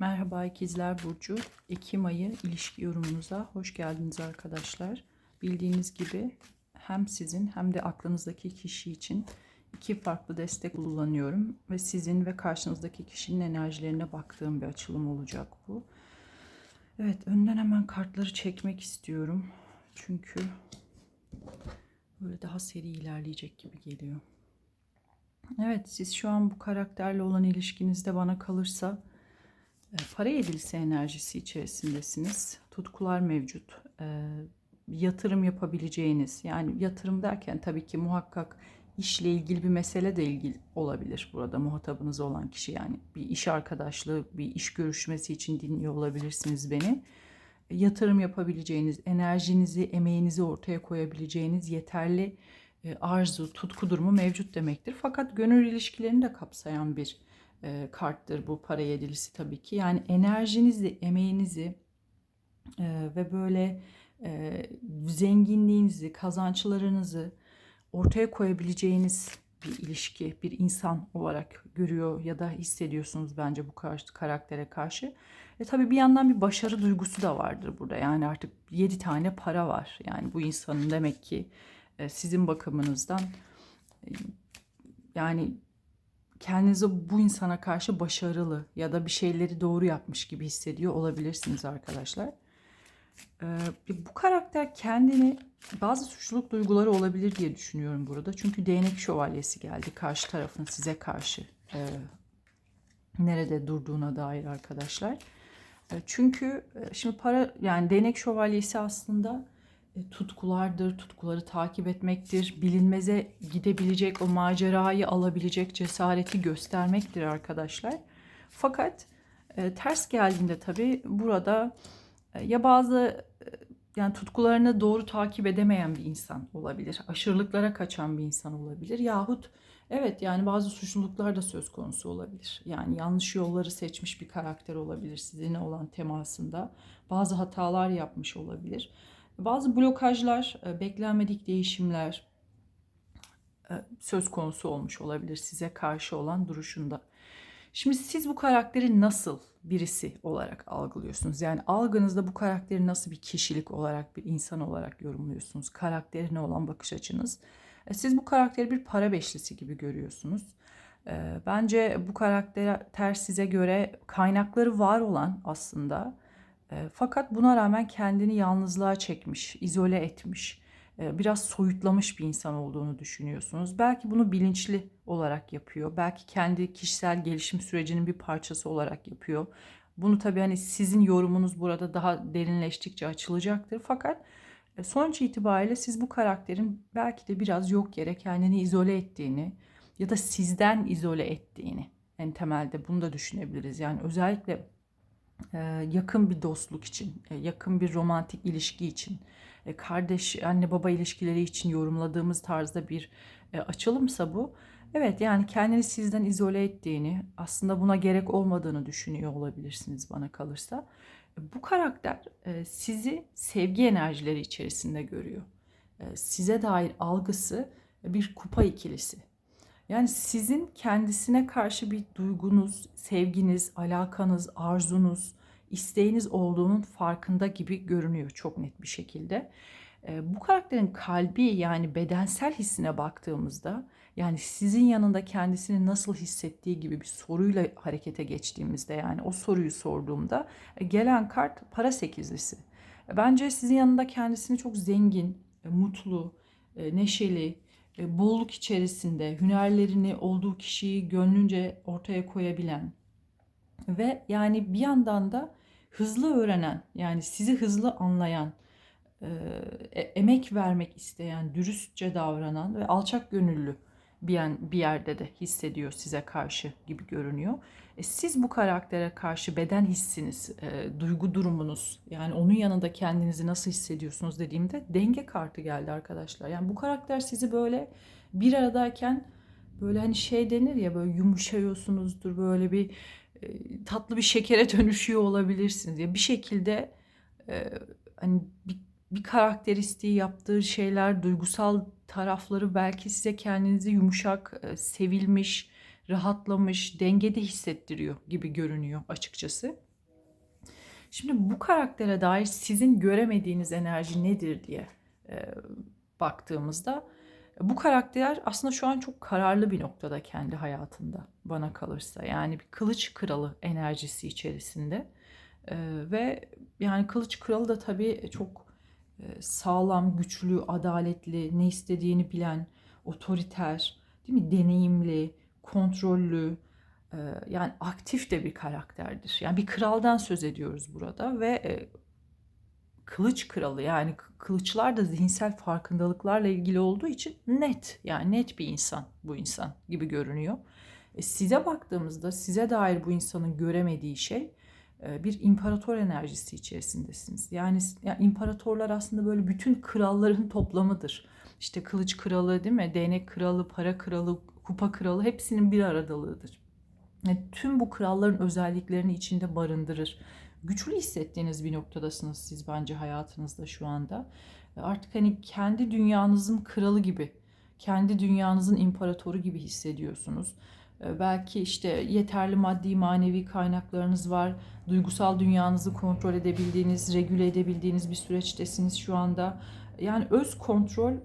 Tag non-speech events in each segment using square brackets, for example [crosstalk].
Merhaba İkizler Burcu. Ekim ayı ilişki yorumunuza hoş geldiniz arkadaşlar. Bildiğiniz gibi hem sizin hem de aklınızdaki kişi için iki farklı destek kullanıyorum. Ve sizin ve karşınızdaki kişinin enerjilerine baktığım bir açılım olacak bu. Evet önden hemen kartları çekmek istiyorum. Çünkü böyle daha seri ilerleyecek gibi geliyor. Evet siz şu an bu karakterle olan ilişkinizde bana kalırsa para edilisi enerjisi içerisindesiniz. Tutkular mevcut. E, yatırım yapabileceğiniz yani yatırım derken tabii ki muhakkak işle ilgili bir mesele de ilgili olabilir burada muhatabınız olan kişi yani bir iş arkadaşlığı bir iş görüşmesi için dinliyor olabilirsiniz beni. E, yatırım yapabileceğiniz, enerjinizi, emeğinizi ortaya koyabileceğiniz yeterli e, arzu, tutku durumu mevcut demektir. Fakat gönül ilişkilerini de kapsayan bir e, karttır bu para yedilisi tabii ki. Yani enerjinizi, emeğinizi e, ve böyle e, zenginliğinizi, kazançlarınızı ortaya koyabileceğiniz bir ilişki, bir insan olarak görüyor ya da hissediyorsunuz bence bu karşı, karaktere karşı. E tabii bir yandan bir başarı duygusu da vardır burada. Yani artık 7 tane para var. Yani bu insanın demek ki e, sizin bakımınızdan e, yani kendinizi bu insana karşı başarılı ya da bir şeyleri doğru yapmış gibi hissediyor olabilirsiniz arkadaşlar. Ee, bu karakter kendini bazı suçluluk duyguları olabilir diye düşünüyorum burada. Çünkü değnek şövalyesi geldi karşı tarafın size karşı e, nerede durduğuna dair arkadaşlar. E, çünkü e, şimdi para yani değnek şövalyesi aslında tutkulardır, tutkuları takip etmektir, bilinmeze gidebilecek o macerayı alabilecek cesareti göstermektir arkadaşlar. Fakat e, ters geldiğinde tabii burada e, ya bazı e, yani tutkularını doğru takip edemeyen bir insan olabilir. Aşırılıklara kaçan bir insan olabilir. Yahut evet yani bazı suçluluklar da söz konusu olabilir. Yani yanlış yolları seçmiş bir karakter olabilir sizinle olan temasında. Bazı hatalar yapmış olabilir. Bazı blokajlar, e, beklenmedik değişimler e, söz konusu olmuş olabilir size karşı olan duruşunda. Şimdi siz bu karakteri nasıl birisi olarak algılıyorsunuz? Yani algınızda bu karakteri nasıl bir kişilik olarak, bir insan olarak yorumluyorsunuz? Karakterine olan bakış açınız. E, siz bu karakteri bir para beşlisi gibi görüyorsunuz. Bence bu karakter size göre kaynakları var olan aslında fakat buna rağmen kendini yalnızlığa çekmiş, izole etmiş, e, biraz soyutlamış bir insan olduğunu düşünüyorsunuz. Belki bunu bilinçli olarak yapıyor. Belki kendi kişisel gelişim sürecinin bir parçası olarak yapıyor. Bunu tabii hani sizin yorumunuz burada daha derinleştikçe açılacaktır. Fakat e, sonuç itibariyle siz bu karakterin belki de biraz yok yere kendini izole ettiğini ya da sizden izole ettiğini en temelde bunu da düşünebiliriz. Yani özellikle yakın bir dostluk için, e, yakın bir romantik ilişki için, e, kardeş anne baba ilişkileri için yorumladığımız tarzda bir açılımsa bu. Evet yani kendini sizden izole ettiğini, aslında buna gerek olmadığını düşünüyor olabilirsiniz bana kalırsa. Bu karakter sizi sevgi enerjileri içerisinde görüyor. Size dair algısı bir kupa ikilisi. Yani sizin kendisine karşı bir duygunuz, sevginiz, alakanız, arzunuz, isteğiniz olduğunun farkında gibi görünüyor çok net bir şekilde. Bu karakterin kalbi yani bedensel hissine baktığımızda yani sizin yanında kendisini nasıl hissettiği gibi bir soruyla harekete geçtiğimizde yani o soruyu sorduğumda e, gelen kart para sekizlisi. Bence sizin yanında kendisini çok zengin, e, mutlu, e, neşeli, e, bolluk içerisinde hünerlerini olduğu kişiyi gönlünce ortaya koyabilen ve yani bir yandan da hızlı öğrenen yani sizi hızlı anlayan e, e, emek vermek isteyen, dürüstçe davranan ve alçak gönüllü bir yerde de hissediyor size karşı gibi görünüyor. E, siz bu karaktere karşı beden hissiniz, e, duygu durumunuz yani onun yanında kendinizi nasıl hissediyorsunuz dediğimde denge kartı geldi arkadaşlar. Yani bu karakter sizi böyle bir aradayken böyle hani şey denir ya böyle yumuşuyorsunuzdur böyle bir e, tatlı bir şekere [laughs] dönüşüyor olabilirsiniz. Ya bir şekilde e, hani bir, bir karakteristiği yaptığı şeyler, duygusal tarafları belki size kendinizi yumuşak, sevilmiş, rahatlamış, dengede hissettiriyor gibi görünüyor açıkçası. Şimdi bu karaktere dair sizin göremediğiniz enerji nedir diye e, baktığımızda bu karakter aslında şu an çok kararlı bir noktada kendi hayatında bana kalırsa. Yani bir kılıç kralı enerjisi içerisinde. E, ve yani kılıç kralı da tabii çok e, sağlam, güçlü, adaletli, ne istediğini bilen, otoriter, değil mi? Deneyimli, kontrollü, yani aktif de bir karakterdir. Yani bir kraldan söz ediyoruz burada ve kılıç kralı yani kılıçlar da zihinsel farkındalıklarla ilgili olduğu için net yani net bir insan bu insan gibi görünüyor. E, size baktığımızda size dair bu insanın göremediği şey bir imparator enerjisi içerisindesiniz. Yani, yani imparatorlar aslında böyle bütün kralların [laughs] toplamıdır. İşte kılıç kralı değil mi? Değnek kralı, para kralı, kupa kralı hepsinin bir aradalığıdır. Yani tüm bu kralların özelliklerini içinde barındırır. Güçlü hissettiğiniz bir noktadasınız siz bence hayatınızda şu anda. Artık hani kendi dünyanızın kralı gibi, kendi dünyanızın imparatoru gibi hissediyorsunuz. Ee, belki işte yeterli maddi manevi kaynaklarınız var. Duygusal dünyanızı kontrol edebildiğiniz, regüle edebildiğiniz bir süreçtesiniz şu anda. Yani öz kontrol e,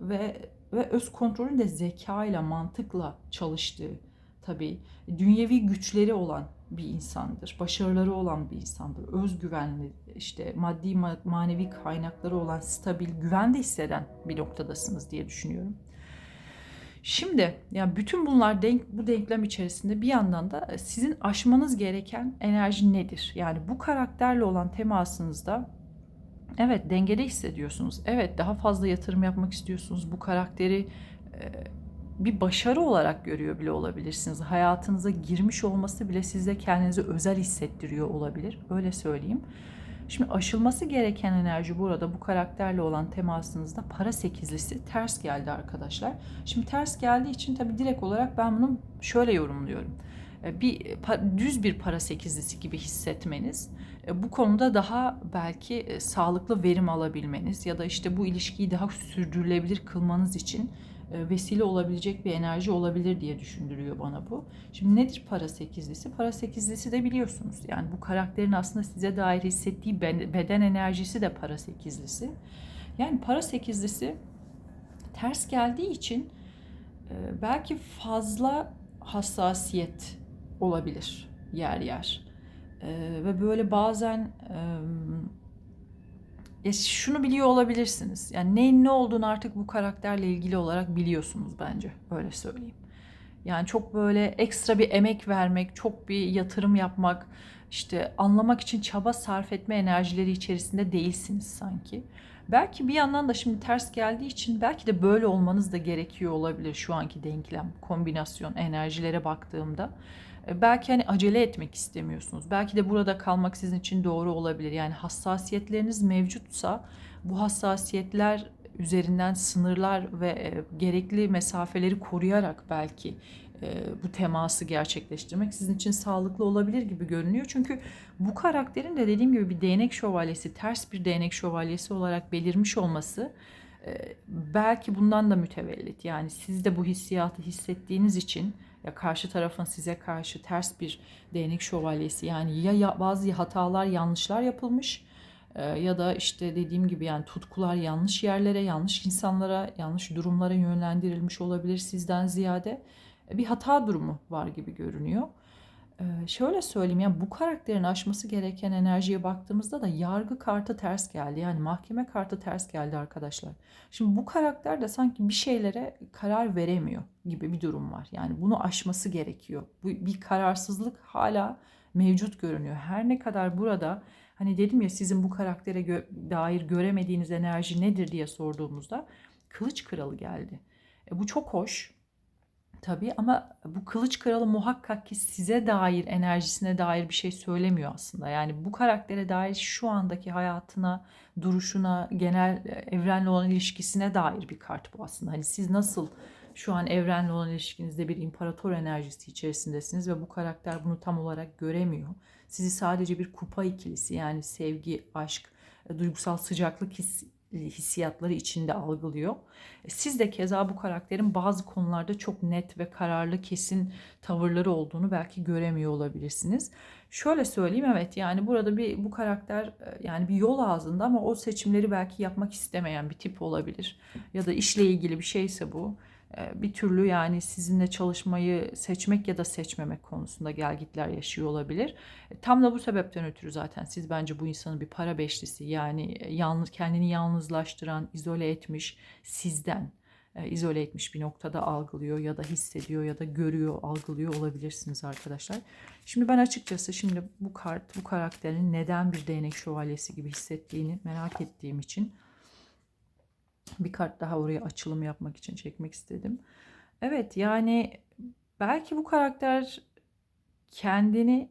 ve ve öz kontrolün de zeka ile mantıkla çalıştığı tabii dünyevi güçleri olan bir insandır. Başarıları olan bir insandır. Özgüvenli, işte maddi manevi kaynakları olan stabil, güvende hisseden bir noktadasınız diye düşünüyorum. Şimdi yani bütün bunlar denk, bu denklem içerisinde bir yandan da sizin aşmanız gereken enerji nedir? Yani bu karakterle olan temasınızda evet dengede hissediyorsunuz. Evet daha fazla yatırım yapmak istiyorsunuz. Bu karakteri bir başarı olarak görüyor bile olabilirsiniz. Hayatınıza girmiş olması bile sizde kendinizi özel hissettiriyor olabilir. Öyle söyleyeyim. Şimdi aşılması gereken enerji burada bu karakterle olan temasınızda para sekizlisi ters geldi arkadaşlar. Şimdi ters geldiği için tabii direkt olarak ben bunu şöyle yorumluyorum. E, bir düz bir para sekizlisi gibi hissetmeniz e, bu konuda daha belki e, sağlıklı verim alabilmeniz ya da işte bu ilişkiyi daha sürdürülebilir kılmanız için vesile olabilecek bir enerji olabilir diye düşündürüyor bana bu. Şimdi nedir para sekizlisi? Para sekizlisi de biliyorsunuz. Yani bu karakterin aslında size dair hissettiği beden enerjisi de para sekizlisi. Yani para sekizlisi ters geldiği için belki fazla hassasiyet olabilir yer yer. E, ve böyle bazen ya şunu biliyor olabilirsiniz. Yani neyin ne olduğunu artık bu karakterle ilgili olarak biliyorsunuz bence. Öyle söyleyeyim. Yani çok böyle ekstra bir emek vermek, çok bir yatırım yapmak, işte anlamak için çaba sarf etme enerjileri içerisinde değilsiniz sanki. Belki bir yandan da şimdi ters geldiği için belki de böyle olmanız da gerekiyor olabilir şu anki denklem, kombinasyon enerjilere baktığımda. E, belki hani acele etmek istemiyorsunuz. Belki de burada kalmak sizin için doğru olabilir. Yani hassasiyetleriniz mevcutsa bu hassasiyetler üzerinden sınırlar ve e, gerekli mesafeleri koruyarak belki e, bu teması gerçekleştirmek sizin için sağlıklı olabilir gibi görünüyor. Çünkü bu karakterin de dediğim gibi bir değnek şövalyesi, ters bir değnek şövalyesi olarak belirmiş olması belki bundan da mütevellit. Yani siz de bu hissiyatı hissettiğiniz için ya karşı tarafın size karşı ters bir değnek şövalyesi yani ya, bazı hatalar yanlışlar yapılmış e, ya da işte dediğim gibi yani tutkular yanlış yerlere yanlış insanlara yanlış durumlara yönlendirilmiş olabilir sizden ziyade bir hata durumu var gibi görünüyor. Ee, şöyle söyleyeyim yani bu karakterin aşması gereken enerjiye baktığımızda da yargı kartı ters geldi. Yani mahkeme kartı ters geldi arkadaşlar. Şimdi bu karakter de sanki bir şeylere karar veremiyor gibi bir durum var. Yani bunu aşması gerekiyor. Bu bir kararsızlık hala mevcut görünüyor. Her ne kadar burada hani dedim ya sizin bu karaktere gö- dair göremediğiniz enerji nedir diye sorduğumuzda kılıç kralı geldi. E, bu çok hoş. Tabii ama bu kılıç kralı muhakkak ki size dair enerjisine dair bir şey söylemiyor aslında. Yani bu karaktere dair şu andaki hayatına, duruşuna, genel e, evrenle olan ilişkisine dair bir kart bu aslında. Hani siz nasıl şu an evrenle olan ilişkinizde bir imparator enerjisi içerisindesiniz ve bu karakter bunu tam olarak göremiyor. Sizi sadece bir kupa ikilisi yani sevgi, aşk, e, duygusal sıcaklık his, hissiyatları içinde algılıyor. E, Siz de keza bu karakterin bazı konularda çok net ve kararlı kesin tavırları olduğunu belki göremiyor olabilirsiniz. Şöyle söyleyeyim evet yani burada bir bu karakter e, yani bir yol ağzında ama o seçimleri belki yapmak istemeyen bir tip olabilir. Ya da işle ilgili bir şeyse bu e, bir türlü yani sizinle çalışmayı seçmek ya da seçmemek konusunda gelgitler yaşıyor olabilir. E, Tam da bu sebepten ötürü zaten siz bence bu insanın bir para beşlisi yani e, yalnız kendini yalnızlaştıran, izole etmiş sizden e, izole etmiş bir noktada algılıyor ya da hissediyor ya da görüyor, algılıyor olabilirsiniz arkadaşlar. Şimdi ben açıkçası şimdi bu kart, bu karakterin neden bir değnek şövalyesi gibi hissettiğini merak ettiğim için bir kart daha oraya açılım yapmak için çekmek istedim. Evet yani belki bu karakter kendini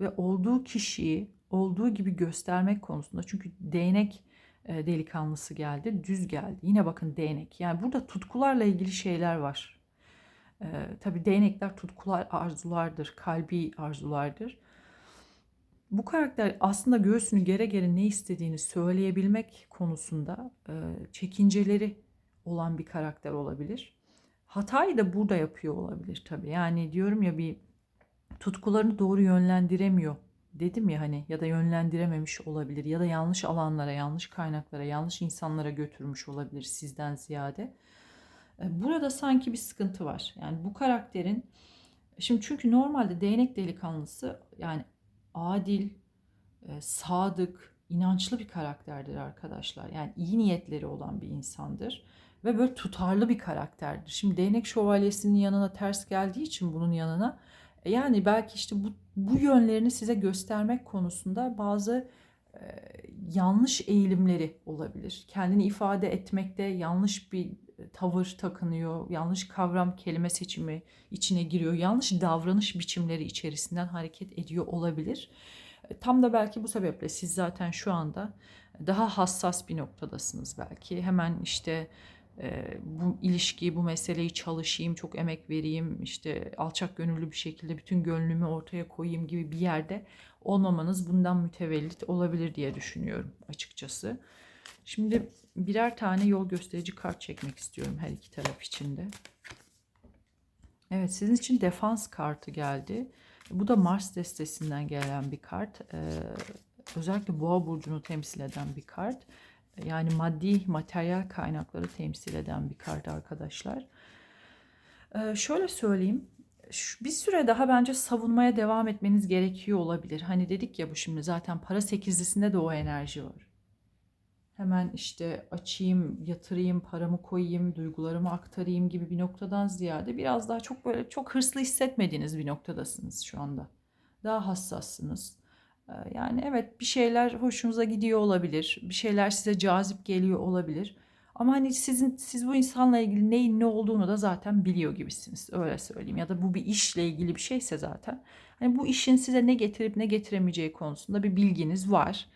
ve olduğu kişiyi olduğu gibi göstermek konusunda çünkü değnek e, delikanlısı geldi, düz geldi. Yine bakın değnek. Yani burada tutkularla ilgili şeyler var. E, tabii değnekler tutkular, arzulardır, kalbi arzulardır. Bu karakter aslında göğsünü gere gere ne istediğini söyleyebilmek konusunda e, çekinceleri olan bir karakter olabilir. Hatayı da burada yapıyor olabilir tabii. Yani diyorum ya bir tutkularını doğru yönlendiremiyor dedim ya hani ya da yönlendirememiş olabilir ya da yanlış alanlara, yanlış kaynaklara, yanlış insanlara götürmüş olabilir sizden ziyade. E, Burada sanki bir sıkıntı var. Yani bu karakterin şimdi çünkü normalde değnek delikanlısı yani adil, e, sadık, inançlı bir karakterdir arkadaşlar. Yani iyi niyetleri olan bir insandır ve böyle tutarlı bir karakterdir. Şimdi değnek şövalyesinin yanına ters geldiği için bunun yanına e, yani belki işte bu, bu yönlerini size göstermek konusunda bazı e, yanlış eğilimleri olabilir. Kendini ifade etmekte yanlış bir tavır takınıyor, yanlış kavram kelime seçimi içine giriyor, yanlış davranış biçimleri içerisinden hareket ediyor olabilir. E, Tam da belki bu sebeple siz zaten şu anda daha hassas bir noktadasınız belki. Hemen işte e, bu ilişkiyi, bu meseleyi çalışayım, çok emek vereyim, işte alçak gönüllü bir şekilde bütün gönlümü ortaya koyayım gibi bir yerde olmamanız bundan mütevellit olabilir diye düşünüyorum açıkçası. Şimdi birer tane yol gösterici kart çekmek istiyorum her iki taraf için de. Evet sizin için defans kartı geldi. Bu da Mars destesinden gelen bir kart. Ee, özellikle Boğa burcunu temsil eden bir kart. Yani maddi, materyal kaynakları temsil eden bir kart arkadaşlar. Ee, şöyle söyleyeyim. Bir süre daha bence savunmaya devam etmeniz gerekiyor olabilir. Hani dedik ya bu şimdi zaten para sekizlisinde de o enerji var. Hemen işte açayım, yatırayım, paramı koyayım, duygularımı aktarayım gibi bir noktadan ziyade biraz daha çok böyle çok hırslı hissetmediğiniz bir noktadasınız şu anda. Daha hassassınız. Ee, Yani evet bir şeyler hoşunuza gidiyor olabilir. Bir şeyler size cazip geliyor olabilir. Ama hani sizin siz bu insanla ilgili neyin ne olduğunu da zaten biliyor gibisiniz. Öyle söyleyeyim. Ya da bu bir işle ilgili bir şeyse zaten. Hani bu işin size ne getirip ne getiremeyeceği konusunda bir bilginiz var.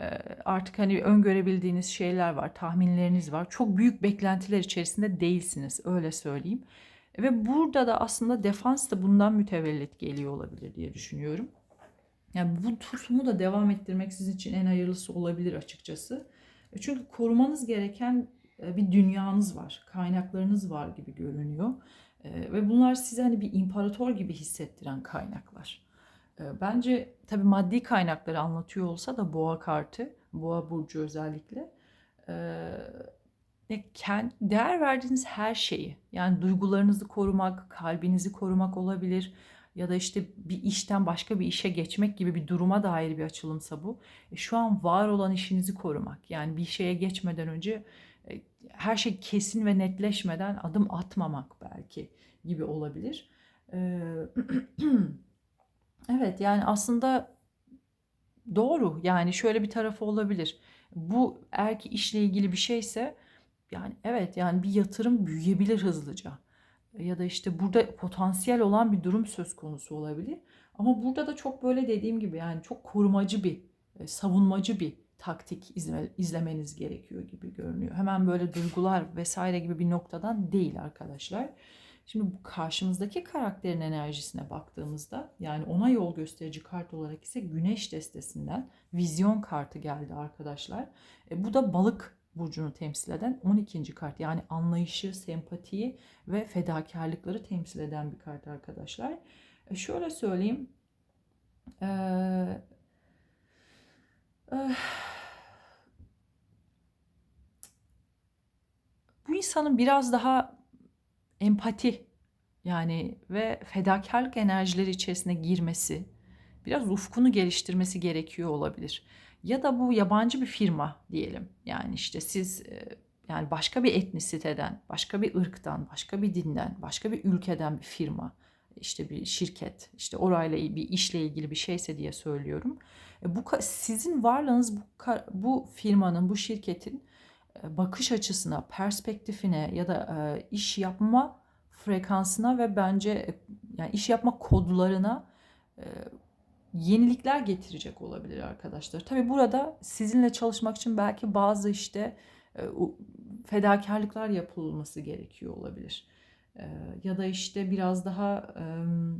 Ee, Artık hani öngörebildiğiniz şeyler var, tahminleriniz var. Çok büyük beklentiler içerisinde değilsiniz. Öyle söyleyeyim. Ve burada da aslında defans da bundan mütevellit geliyor olabilir diye düşünüyorum. Yani bu tutumu da devam ettirmek sizin için en hayırlısı olabilir açıkçası. E, Çünkü korumanız gereken e, bir dünyanız var, kaynaklarınız var gibi görünüyor. E, Ve bunlar size hani bir imparator gibi hissettiren kaynaklar. E, Bence tabii maddi kaynakları anlatıyor olsa da boğa kartı, boğa burcu özellikle e, kend- değer verdiğiniz her şeyi yani duygularınızı korumak, kalbinizi korumak olabilir ya da işte bir işten başka bir işe geçmek gibi bir duruma dair bir açılımsa bu. E, Şu an var olan işinizi korumak yani bir şeye geçmeden önce e, her şey kesin ve netleşmeden adım atmamak belki gibi olabilir. Ee, [clears throat] Evet yani aslında doğru yani şöyle bir tarafı olabilir. Bu eğer ki işle ilgili bir şeyse yani evet yani bir yatırım büyüyebilir hızlıca. Ya da işte burada potansiyel olan bir durum söz konusu olabilir. Ama burada da çok böyle dediğim gibi yani çok korumacı bir, e, savunmacı bir taktik izle- izlemeniz gerekiyor gibi görünüyor. Hemen böyle duygular vesaire gibi bir noktadan değil arkadaşlar. Şimdi karşımızdaki karakterin enerjisine baktığımızda yani ona yol gösterici kart olarak ise Güneş destesinden vizyon kartı geldi arkadaşlar. E, bu da balık burcunu temsil eden 12. kart. Yani anlayışı, sempatiyi ve fedakarlıkları temsil eden bir kart arkadaşlar. E şöyle söyleyeyim. Ee, eh, bu insanın biraz daha empati yani ve fedakarlık enerjileri içerisine girmesi, biraz ufkunu geliştirmesi gerekiyor olabilir. Ya da bu yabancı bir firma diyelim. Yani işte siz e, yani başka bir etnisiteden, başka bir ırktan, başka bir dinden, başka bir ülkeden bir firma, işte bir şirket, işte orayla bir işle ilgili bir şeyse diye söylüyorum. E, bu sizin varlığınız bu bu firmanın, bu şirketin bakış açısına, perspektifine ya da iş yapma frekansına ve bence yani iş yapma kodlarına yenilikler getirecek olabilir arkadaşlar. Tabi burada sizinle çalışmak için belki bazı işte e, fedakarlıklar yapılması gerekiyor olabilir. E, ya da işte biraz daha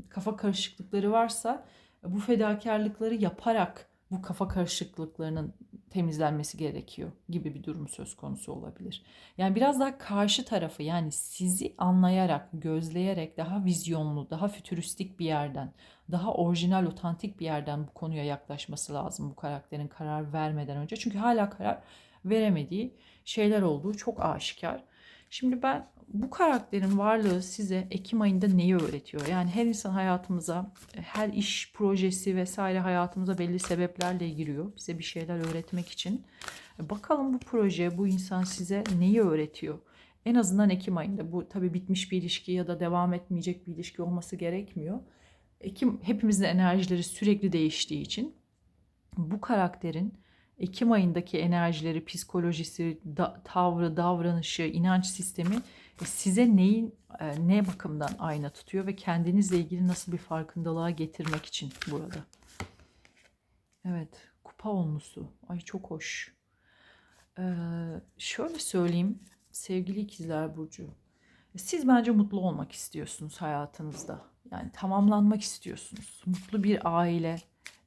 kafa karışıklıkları varsa bu fedakarlıkları yaparak bu kafa karışıklıklarının temizlenmesi gerekiyor gibi bir durum söz konusu olabilir. Yani biraz daha karşı tarafı yani sizi anlayarak, gözleyerek daha vizyonlu, daha fütüristik bir yerden, daha orijinal, otantik bir yerden bu konuya yaklaşması lazım bu karakterin karar vermeden önce. Çünkü hala karar veremediği şeyler olduğu çok aşikar. Şimdi ben bu karakterin varlığı size Ekim ayında neyi öğretiyor? Yani her insan hayatımıza, her iş projesi vesaire hayatımıza belli sebeplerle giriyor. Bize bir şeyler öğretmek için. Bakalım bu proje, bu insan size neyi öğretiyor? En azından Ekim ayında. Bu tabii bitmiş bir ilişki ya da devam etmeyecek bir ilişki olması gerekmiyor. Ekim hepimizin enerjileri sürekli değiştiği için bu karakterin Ekim ayındaki enerjileri, psikolojisi, da, tavrı, davranışı, inanç sistemi e, size neyin e, ne bakımdan ayna tutuyor ve kendinizle ilgili nasıl bir farkındalığa getirmek için burada. Evet, kupa olmusu. Ay çok hoş. Ee, şöyle söyleyeyim sevgili ikizler burcu. Siz bence mutlu olmak istiyorsunuz hayatınızda. Yani tamamlanmak istiyorsunuz. Mutlu bir aile.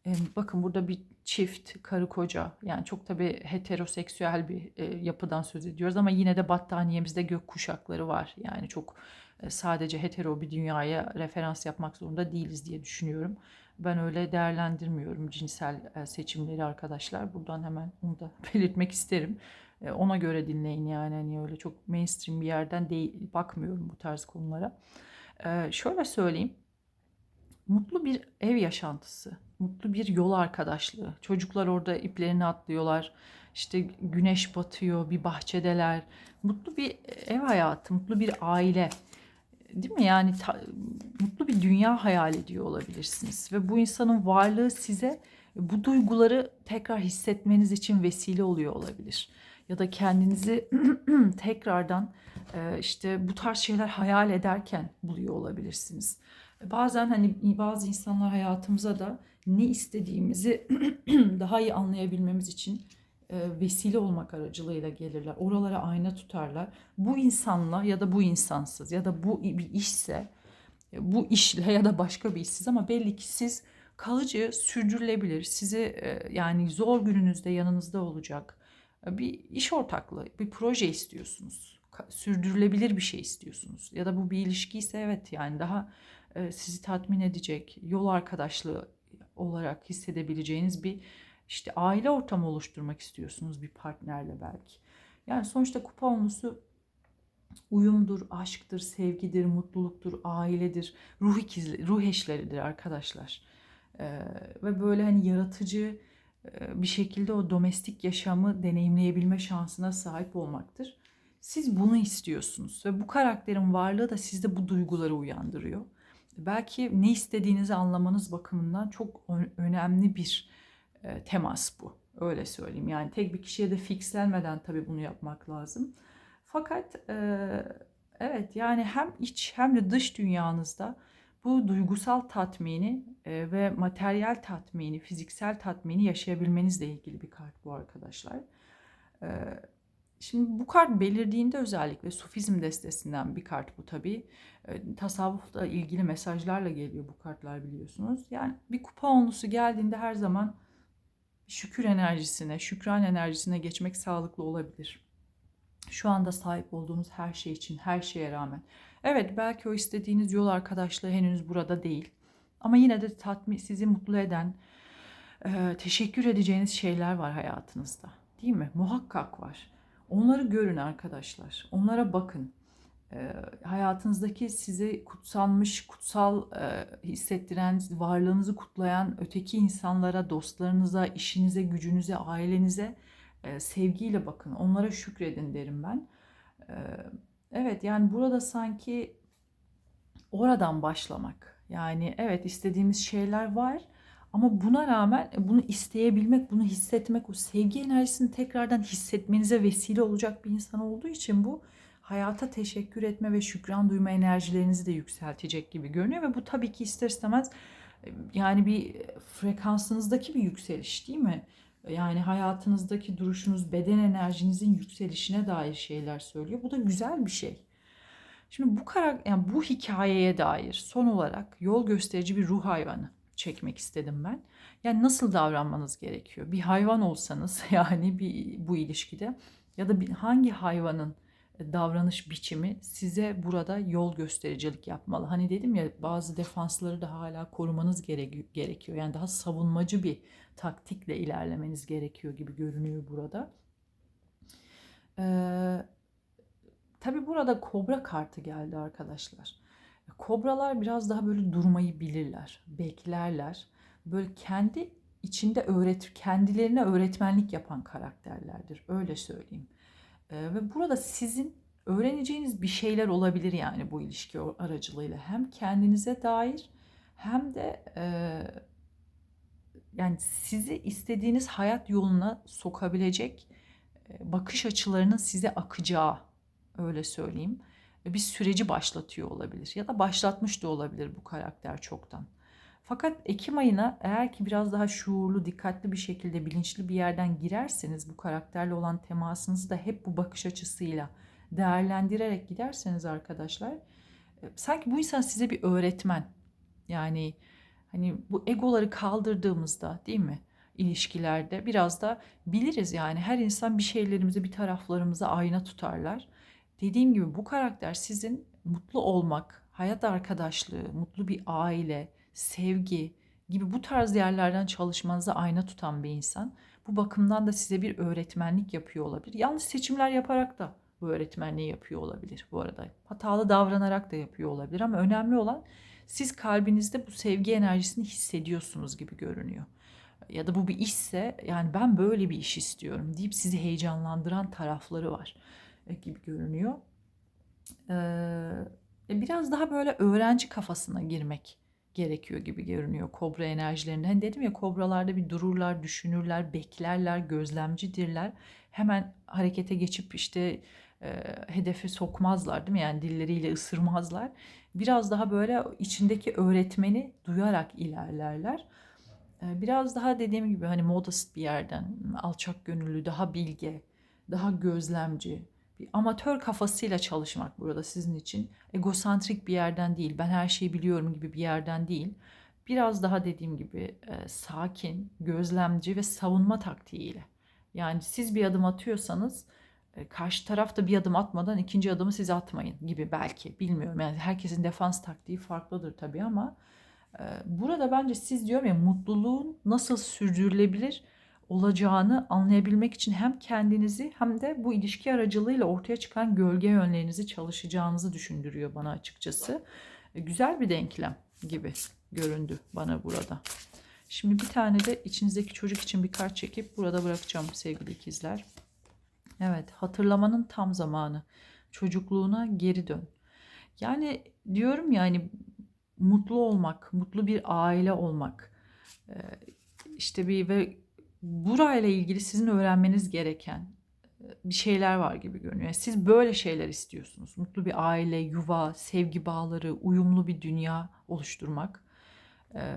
Ee, bakın burada bir çift, karı koca yani çok tabii heteroseksüel bir e, yapıdan söz ediyoruz ama yine de battaniyemizde gök kuşakları var. Yani çok e, sadece hetero bir dünyaya referans yapmak zorunda değiliz diye düşünüyorum. Ben öyle değerlendirmiyorum cinsel e, seçimleri arkadaşlar. Buradan hemen onu da [laughs] belirtmek isterim. E, ona göre dinleyin yani hani öyle çok mainstream bir yerden değil bakmıyorum bu tarz konulara. E, şöyle söyleyeyim. Mutlu bir ev yaşantısı mutlu bir yol arkadaşlığı. Çocuklar orada iplerini atlıyorlar. İşte güneş batıyor, bir bahçedeler. Mutlu bir ev hayatı, mutlu bir aile. Değil mi? Yani ta, mutlu bir dünya hayal ediyor olabilirsiniz. Ve bu insanın varlığı size bu duyguları tekrar hissetmeniz için vesile oluyor olabilir. Ya da kendinizi [clears throat] tekrardan işte bu tarz şeyler hayal ederken buluyor olabilirsiniz. Bazen hani bazı insanlar hayatımıza da ne istediğimizi [clears throat] daha iyi anlayabilmemiz için e, vesile olmak aracılığıyla gelirler. Oralara ayna tutarlar. Bu insanla ya da bu insansız ya da bu bir işse e, bu işle ya da başka bir işsiz ama belli ki siz kalıcı sürdürülebilir. Sizi e, yani zor gününüzde yanınızda olacak bir iş ortaklığı, bir proje istiyorsunuz. Sürdürülebilir bir şey istiyorsunuz. Ya da bu bir ilişki ise evet yani daha sizi tatmin edecek yol arkadaşlığı olarak hissedebileceğiniz bir işte aile ortamı oluşturmak istiyorsunuz bir partnerle belki. Yani sonuçta kupa onlusu uyumdur, aşktır, sevgidir, mutluluktur, ailedir, ruh ikizli, ruh eşleridir arkadaşlar. Ee, ve böyle hani yaratıcı e, bir şekilde o domestik yaşamı deneyimleyebilme şansına sahip olmaktır. Siz bunu istiyorsunuz ve bu karakterin varlığı da sizde bu duyguları uyandırıyor belki ne istediğinizi anlamanız bakımından çok önemli bir e, temas bu. Öyle söyleyeyim. Yani tek bir kişiye de fixlenmeden tabii bunu yapmak lazım. Fakat e, evet yani hem iç hem de dış dünyanızda bu duygusal tatmini e, ve materyal tatmini, fiziksel tatmini yaşayabilmenizle ilgili bir kart bu arkadaşlar. Şimdi bu kart belirdiğinde özellikle Sufizm destesinden bir kart bu tabi. E, tasavvufla ilgili mesajlarla geliyor bu kartlar biliyorsunuz. Yani bir kupa onlusu geldiğinde her zaman şükür enerjisine, şükran enerjisine geçmek sağlıklı olabilir. Şu anda sahip olduğunuz her şey için, her şeye rağmen. Evet belki o istediğiniz yol arkadaşlığı henüz burada değil. Ama yine de tatmin, sizi mutlu eden, e, teşekkür edeceğiniz şeyler var hayatınızda. Değil mi? Muhakkak var. Onları görün arkadaşlar. Onlara bakın. E, hayatınızdaki sizi kutsanmış, kutsal e, hissettiren, varlığınızı kutlayan öteki insanlara, dostlarınıza, işinize, gücünüze, ailenize e, sevgiyle bakın. Onlara şükredin derim ben. E, evet yani burada sanki oradan başlamak. Yani evet istediğimiz şeyler var ama buna rağmen bunu isteyebilmek, bunu hissetmek, o sevgi enerjisini tekrardan hissetmenize vesile olacak bir insan olduğu için bu hayata teşekkür etme ve şükran duyma enerjilerinizi de yükseltecek gibi görünüyor ve bu tabii ki ister istemez yani bir frekansınızdaki bir yükseliş değil mi? Yani hayatınızdaki duruşunuz, beden enerjinizin yükselişine dair şeyler söylüyor. Bu da güzel bir şey. Şimdi bu karak yani bu hikayeye dair son olarak yol gösterici bir ruh hayvanı çekmek istedim ben. Yani nasıl davranmanız gerekiyor? Bir hayvan olsanız [laughs] yani bir bu ilişkide ya da bir, hangi hayvanın davranış biçimi size burada yol göstericilik yapmalı. Hani dedim ya bazı defansları da hala korumanız gerekiyor. Yani daha savunmacı bir taktikle ilerlemeniz gerekiyor gibi görünüyor burada. Ee, tabii burada kobra kartı geldi arkadaşlar. Kobralar biraz daha böyle durmayı bilirler, beklerler. Böyle kendi içinde öğret kendilerine öğretmenlik yapan karakterlerdir. Öyle söyleyeyim. Ee, ve burada sizin öğreneceğiniz bir şeyler olabilir yani bu ilişki aracılığıyla. Hem kendinize dair hem de e, yani sizi istediğiniz hayat yoluna sokabilecek e, bakış açılarının size akacağı öyle söyleyeyim bir süreci başlatıyor olabilir ya da başlatmış da olabilir bu karakter çoktan. Fakat Ekim ayına eğer ki biraz daha şuurlu, dikkatli bir şekilde bilinçli bir yerden girerseniz bu karakterle olan temasınızı da hep bu bakış açısıyla değerlendirerek giderseniz arkadaşlar e, sanki bu insan size bir öğretmen. Yani hani bu egoları kaldırdığımızda değil mi? ilişkilerde biraz da biliriz yani her insan bir şeylerimizi bir taraflarımıza ayna tutarlar. Dediğim gibi bu karakter sizin mutlu olmak, hayat arkadaşlığı, mutlu bir aile, sevgi gibi bu tarz yerlerden çalışmanıza ayna tutan bir insan. Bu bakımdan da size bir öğretmenlik yapıyor olabilir. Yanlış seçimler yaparak da bu öğretmenliği yapıyor olabilir bu arada. Hatalı davranarak da yapıyor olabilir ama önemli olan siz kalbinizde bu sevgi enerjisini hissediyorsunuz gibi görünüyor. Ya da bu bir işse yani ben böyle bir iş istiyorum deyip sizi heyecanlandıran tarafları var gibi görünüyor. Ee, biraz daha böyle öğrenci kafasına girmek gerekiyor gibi görünüyor kobra enerjilerinde. Hani dedim ya kobralarda bir dururlar, düşünürler, beklerler, gözlemcidirler. Hemen harekete geçip işte e, hedefi sokmazlar değil mi? Yani dilleriyle ısırmazlar. Biraz daha böyle içindeki öğretmeni duyarak ilerlerler. E, biraz daha dediğim gibi hani modast bir yerden alçak gönüllü, daha bilge, daha gözlemci, bir amatör kafasıyla çalışmak burada sizin için. Egosantrik bir yerden değil, ben her şeyi biliyorum gibi bir yerden değil. Biraz daha dediğim gibi e, sakin, gözlemci ve savunma taktiğiyle. Yani siz bir adım atıyorsanız e, karşı taraf da bir adım atmadan ikinci adımı siz atmayın gibi belki bilmiyorum. Yani herkesin defans taktiği farklıdır tabii ama e, burada bence siz diyorum ya mutluluğun nasıl sürdürülebilir olacağını anlayabilmek için hem kendinizi hem de bu ilişki aracılığıyla ortaya çıkan gölge yönlerinizi çalışacağınızı düşündürüyor bana açıkçası. E, güzel bir denklem gibi göründü bana burada. Şimdi bir tane de içinizdeki çocuk için bir kart çekip burada bırakacağım sevgili ikizler. Evet, hatırlamanın tam zamanı. Çocukluğuna geri dön. Yani diyorum yani mutlu olmak, mutlu bir aile olmak. E, işte bir ve burayla ilgili sizin öğrenmeniz gereken bir şeyler var gibi görünüyor. Siz böyle şeyler istiyorsunuz. Mutlu bir aile, yuva, sevgi bağları, uyumlu bir dünya oluşturmak.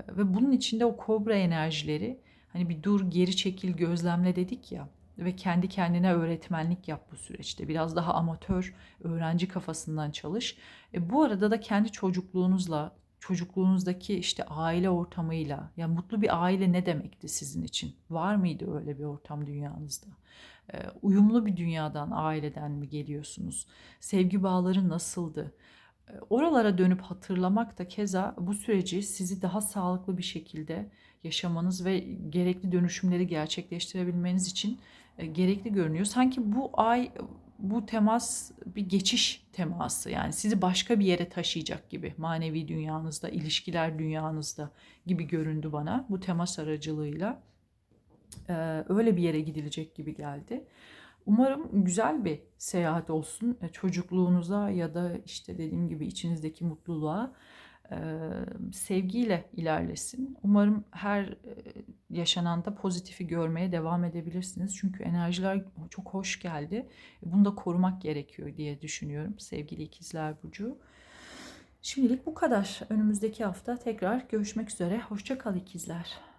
Ve bunun içinde o kobra enerjileri hani bir dur, geri çekil, gözlemle dedik ya ve kendi kendine öğretmenlik yap bu süreçte. Biraz daha amatör, öğrenci kafasından çalış. E, bu arada da kendi çocukluğunuzla çocukluğunuzdaki işte aile ortamıyla ya mutlu bir aile ne demekti sizin için? Var mıydı öyle bir ortam dünyanızda? Ee, uyumlu bir dünyadan, aileden mi geliyorsunuz? Sevgi bağları nasıldı? Ee, Oralara dönüp hatırlamak da keza bu süreci sizi daha sağlıklı bir şekilde yaşamanız ve gerekli dönüşümleri gerçekleştirebilmeniz için e, gerekli görünüyor. Sanki bu ay bu temas bir geçiş teması yani sizi başka bir yere taşıyacak gibi manevi dünyanızda, ilişkiler dünyanızda gibi göründü bana bu temas aracılığıyla. Ee, öyle bir yere gidilecek gibi geldi. Umarım güzel bir seyahat olsun E, çocukluğunuza ya da işte dediğim gibi içinizdeki mutluluğa sevgiyle ilerlesin. Umarım her yaşananda pozitifi görmeye devam edebilirsiniz. Çünkü enerjiler çok hoş geldi. Bunu da korumak gerekiyor diye düşünüyorum sevgili ikizler burcu. Şimdilik bu kadar. Önümüzdeki hafta tekrar görüşmek üzere. Hoşça kal ikizler.